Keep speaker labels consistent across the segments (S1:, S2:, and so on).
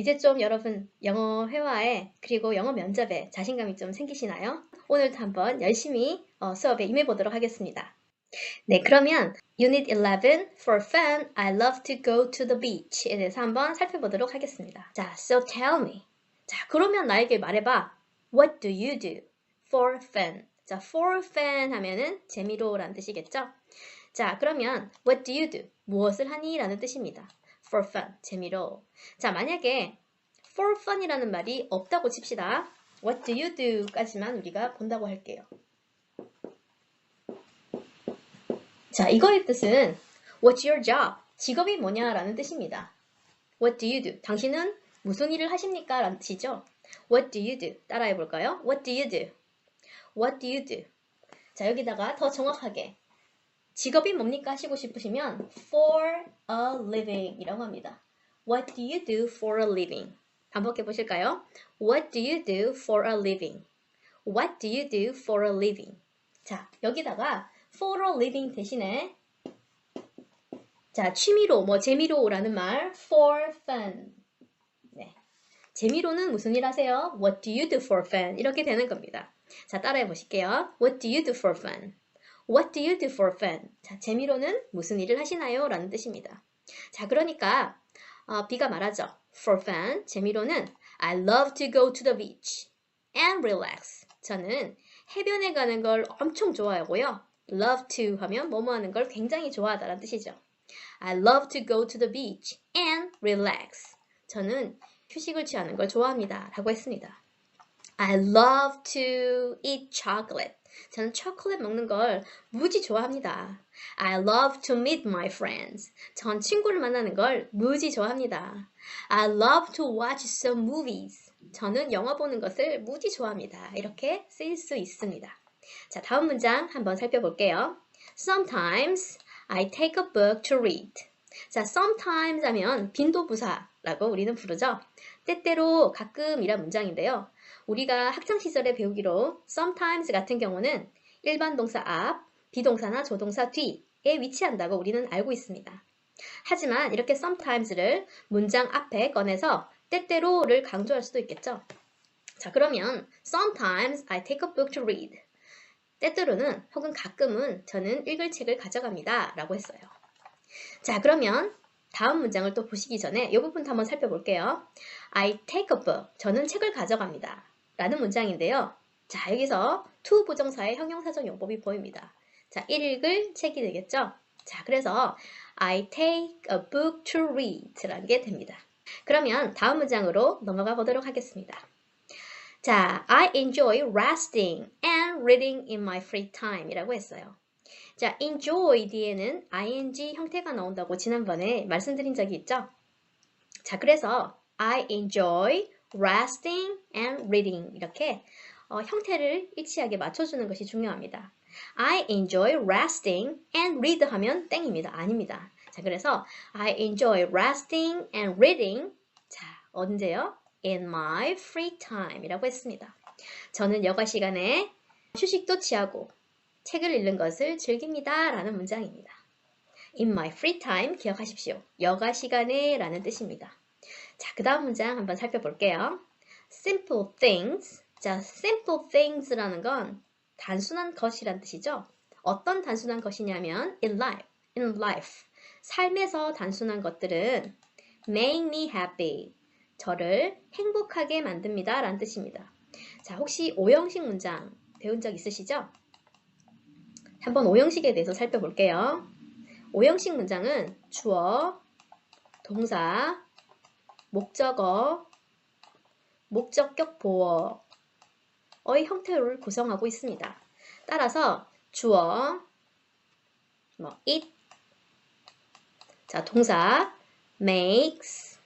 S1: 이제 좀 여러분 영어 회화에 그리고 영어 면접에 자신감이 좀 생기시나요? 오늘도 한번 열심히 어, 수업에 임해 보도록 하겠습니다. 네, 그러면 Unit 11 For fun, I love to go to the beach에 대해서 한번 살펴보도록 하겠습니다. 자, so tell me. 자, 그러면 나에게 말해봐. What do you do for fun? 자, for fun 하면은 재미로 라는 뜻이겠죠? 자, 그러면 what do you do? 무엇을 하니? 라는 뜻입니다. For fun, 재미로. 자, 만약에 for fun이라는 말이 없다고 칩시다. what do you do? 까지만 우리가 본다고 할게요. 자, 이거의 뜻은 what's your job? 직업이 뭐냐라는 뜻입니다. what do you do? 당신은 무슨 일을 하십니까? 라는 뜻이죠. what do you do? 따라해 볼까요? what do you do? what do you do? 자, 여기다가 더 정확하게 직업이 뭡니까 하시고 싶으시면 for a living 이라고 합니다. What do you do for a living? 반복해 보실까요? What do you do for a living? What do you do for a living? 자, 여기다가 for a living 대신에 자, 취미로, 뭐 재미로라는 말 for fun. 네. 재미로는 무슨 일 하세요? What do you do for fun? 이렇게 되는 겁니다. 자, 따라해 보실게요. What do you do for fun? What do you do for fun? 자, 재미로는 무슨 일을 하시나요? 라는 뜻입니다. 자, 그러니까 어, B가 말하죠. For fun, 재미로는 I love to go to the beach and relax. 저는 해변에 가는 걸 엄청 좋아하고요. Love to 하면 뭐뭐 하는 걸 굉장히 좋아하다라는 뜻이죠. I love to go to the beach and relax. 저는 휴식을 취하는 걸 좋아합니다. 라고 했습니다. I love to eat chocolate. 저는 초콜릿 먹는 걸 무지 좋아합니다. I love to meet my friends. 전 친구를 만나는 걸 무지 좋아합니다. I love to watch some movies. 저는 영화 보는 것을 무지 좋아합니다. 이렇게 쓰일 수 있습니다. 자, 다음 문장 한번 살펴볼게요. Sometimes I take a book to read. 자, sometimes 하면 빈도부사라고 우리는 부르죠. 때때로 가끔이란 문장인데요. 우리가 학창시절에 배우기로 sometimes 같은 경우는 일반 동사 앞, 비동사나 조동사 뒤에 위치한다고 우리는 알고 있습니다. 하지만 이렇게 sometimes를 문장 앞에 꺼내서 때때로를 강조할 수도 있겠죠. 자, 그러면 sometimes I take a book to read. 때때로는 혹은 가끔은 저는 읽을 책을 가져갑니다. 라고 했어요. 자, 그러면 다음 문장을 또 보시기 전에 이 부분도 한번 살펴볼게요. I take a book. 저는 책을 가져갑니다. 라는 문장인데요. 자, 여기서 to 부정사의 형용사적 용법이 보입니다. 자, 읽을 책이 되겠죠? 자, 그래서 I take a book to read 라는 게 됩니다. 그러면 다음 문장으로 넘어가 보도록 하겠습니다. 자, I enjoy resting and reading in my free time 이라고 했어요. 자, enjoy 뒤에는 ing 형태가 나온다고 지난번에 말씀드린 적이 있죠? 자, 그래서 I enjoy resting and reading 이렇게 어, 형태를 일치하게 맞춰주는 것이 중요합니다. I enjoy resting and read 하면 땡입니다. 아닙니다. 자, 그래서 I enjoy resting and reading 자, 언제요? In my free time 이라고 했습니다. 저는 여가 시간에 휴식도 취하고 책을 읽는 것을 즐깁니다. 라는 문장입니다. In my free time 기억하십시오. 여가 시간에 라는 뜻입니다. 자, 그 다음 문장 한번 살펴볼게요. simple things. 자, simple things라는 건 단순한 것이란 뜻이죠. 어떤 단순한 것이냐면 in life, in life. 삶에서 단순한 것들은 make me happy. 저를 행복하게 만듭니다. 라는 뜻입니다. 자, 혹시 오형식 문장 배운 적 있으시죠? 한번 오형식에 대해서 살펴볼게요. 오형식 문장은 주어, 동사, 목적어, 목적격 보어의 형태를 구성하고 있습니다. 따라서 주어, 뭐 it, 자 동사 makes,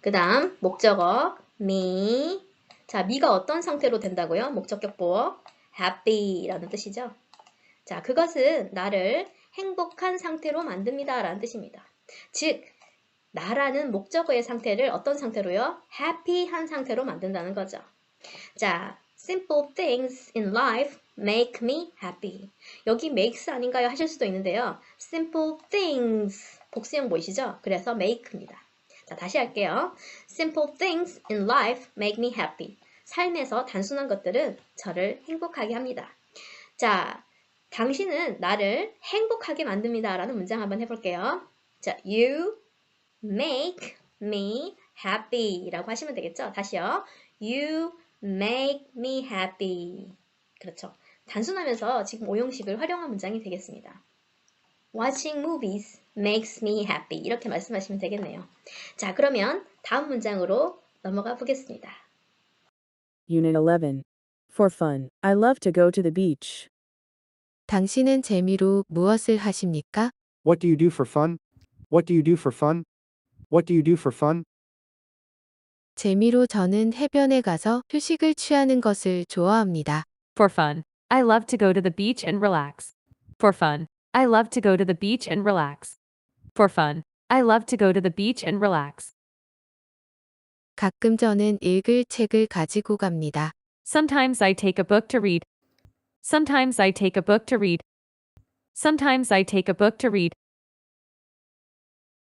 S1: 그 다음 목적어 me, 자 me가 어떤 상태로 된다고요? 목적격 보어 happy라는 뜻이죠. 자 그것은 나를 행복한 상태로 만듭니다 라는 뜻입니다. 즉 나라는 목적어의 상태를 어떤 상태로요? happy한 상태로 만든다는 거죠. 자, simple things in life make me happy. 여기 makes 아닌가요? 하실 수도 있는데요. simple things 복수형 보이시죠? 그래서 make입니다. 자, 다시 할게요. Simple things in life make me happy. 삶에서 단순한 것들은 저를 행복하게 합니다. 자, 당신은 나를 행복하게 만듭니다. 라는 문장 한번 해볼게요. 자, you make me happy 라고 하시면 되겠죠? 다시요. You make me happy. 그렇죠. 단순하면서 지금 오형식을 활용한 문장이 되겠습니다. Watching movies makes me happy. 이렇게 말씀하시면 되겠네요. 자, 그러면 다음 문장으로 넘어가 보겠습니다.
S2: Unit 11. For fun, I love to go to the beach.
S3: 당신은 재미로 무엇을 하십니까?
S4: What do you do for fun? What do you do for fun? What do you do for fun?
S3: 재미로 저는 해변에 가서 휴식을 취하는 것을 좋아합니다.
S5: For fun, I love to go to the beach and relax. For fun, I love to go to the beach and relax. For fun, I love to go to the beach and relax.
S3: 가끔 저는 읽을 책을 가지고 갑니다.
S5: Sometimes I take a book to read. Sometimes I take a book to read. Sometimes I take a book to read.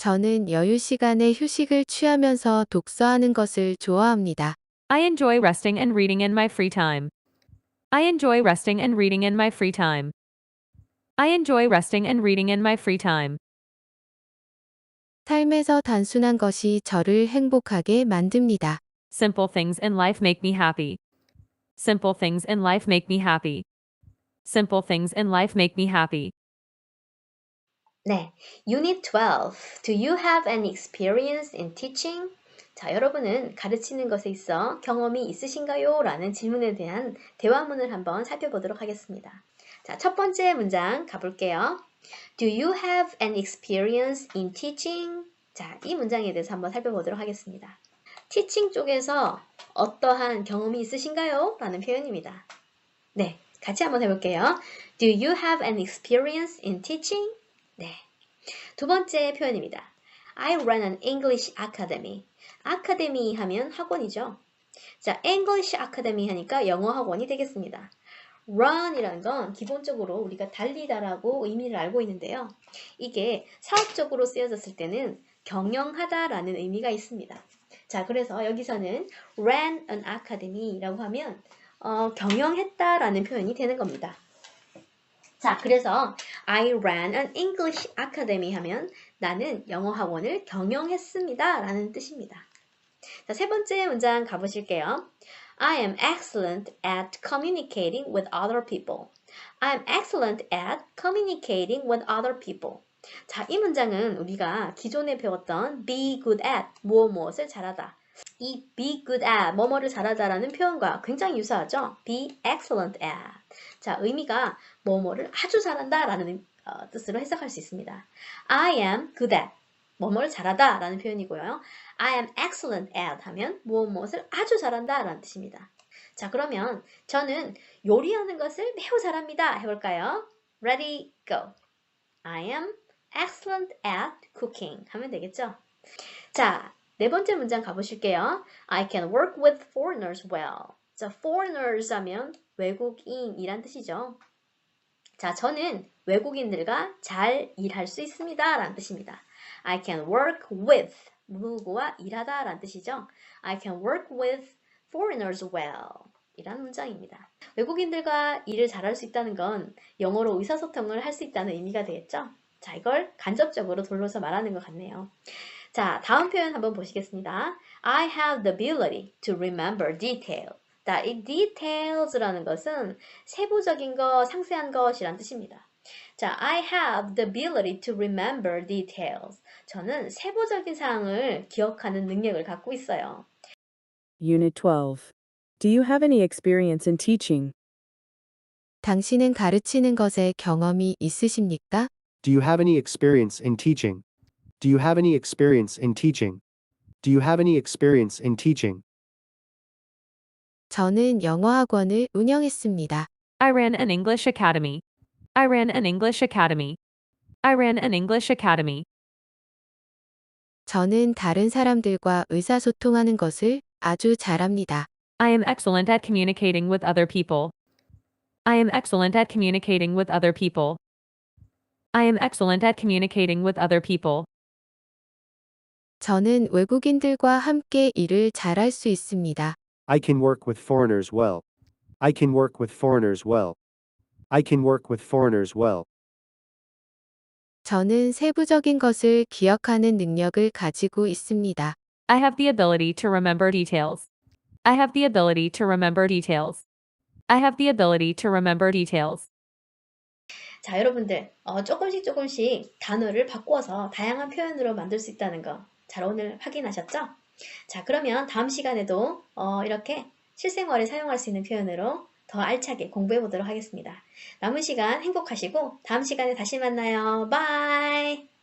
S3: 저는 여유 시간에 휴식을 취하면서 독서하는 것을 좋아합니다.
S5: I enjoy resting and reading in my free time. I enjoy resting and reading in my free time. I enjoy resting and reading in my free time.
S3: 삶에서 단순한 것이 저를 행복하게 만듭니다.
S5: Simple things in life make me happy. Simple things in life make me happy. Simple things in life make me happy.
S1: 네, Unit 12. Do you have any experience in teaching? 자, 여러분은 가르치는 것에 있어 경험이 있으신가요? 라는 질문에 대한 대화문을 한번 살펴보도록 하겠습니다. 자, 첫 번째 문장 가볼게요. Do you have an experience in teaching? 자, 이 문장에 대해서 한번 살펴보도록 하겠습니다. teaching 쪽에서 어떠한 경험이 있으신가요? 라는 표현입니다. 네, 같이 한번 해볼게요. Do you have an experience in teaching? 네. 두 번째 표현입니다. I run an English academy. 아카데미 하면 학원이죠. 자, English academy 하니까 영어 학원이 되겠습니다. run이라는 건 기본적으로 우리가 달리다라고 의미를 알고 있는데요. 이게 사업적으로 쓰여졌을 때는 경영하다라는 의미가 있습니다. 자, 그래서 여기서는 ran an academy라고 하면 어, 경영했다라는 표현이 되는 겁니다. 자, 그래서 I ran an English academy 하면 나는 영어 학원을 경영했습니다. 라는 뜻입니다. 자, 세 번째 문장 가보실게요. I am excellent at communicating with other people. I am excellent at communicating with other people. 자, 이 문장은 우리가 기존에 배웠던 be good at, 무엇 무엇을 잘하다. 이 be good at, 뭐뭐를 잘하다라는 표현과 굉장히 유사하죠? be excellent at. 자, 의미가 뭐뭐를 아주 잘한다라는 어, 뜻으로 해석할 수 있습니다. I am good at. 뭐뭐를 잘하다 라는 표현이고요. I am excellent at 하면 무엇 무엇을 아주 잘한다 라는 뜻입니다. 자, 그러면 저는 요리하는 것을 매우 잘합니다. 해볼까요? Ready, go. I am excellent at cooking 하면 되겠죠? 자, 네 번째 문장 가보실게요. I can work with foreigners well. 자, foreigners 하면 외국인이란 뜻이죠. 자, 저는 외국인들과 잘 일할 수 있습니다. 라는 뜻입니다. I can work with 누구와 일하다 라는 뜻이죠. I can work with foreigners well. 이란 문장입니다. 외국인들과 일을 잘할 수 있다는 건 영어로 의사소통을 할 수 있다는 의미가 되겠죠. 자, 이걸 간접적으로 돌려서 말하는 것 같네요. 자, 다음 표현 한번 보시겠습니다. I have the ability to remember detail. 자, 이 details라는 것은 세부적인 것, 상세한 것이란 뜻입니다. 자, I have the ability to remember details. 저는 세부적인 사항을 기억하는 능력을 갖고 있어요.
S2: Unit 12. Do you have any experience in teaching?
S3: 당신은 가르치는 것에 경험이 있으십니까?
S4: Do you have any experience in teaching? Do you have any experience in teaching? Do you have any experience in teaching?
S3: 저는 영어 학원을 운영했습니다.
S5: I ran an English academy. I ran an English academy. I ran an English academy.
S3: 저는 다른 사람들과 의사소통하는 것을 아주 잘합니다.
S5: I am excellent at communicating with other people. I am excellent at communicating with other people. I am excellent at communicating with other people.
S3: 저는 외국인들과 함께 일을 잘할 수 있습니다.
S4: I can work with foreigners well. I can work with foreigners well. I can work with foreigners well.
S3: 저는 세부적인 것을 기억하는 능력을 가지고 있습니다.
S5: I have the ability to remember details. I have the ability to remember details. I have the ability to remember details.
S1: 자, 여러분들, 어, 조금씩 조금씩 단어를 바꿔서 다양한 표현으로 만들 수 있다는 거. 잘 오늘 확인하셨죠? 자, 그러면 다음 시간에도 어, 이렇게 실생활에 사용할 수 있는 표현으로 더 알차게 공부해 보도록 하겠습니다. 남은 시간 행복하시고 다음 시간에 다시 만나요. 바이!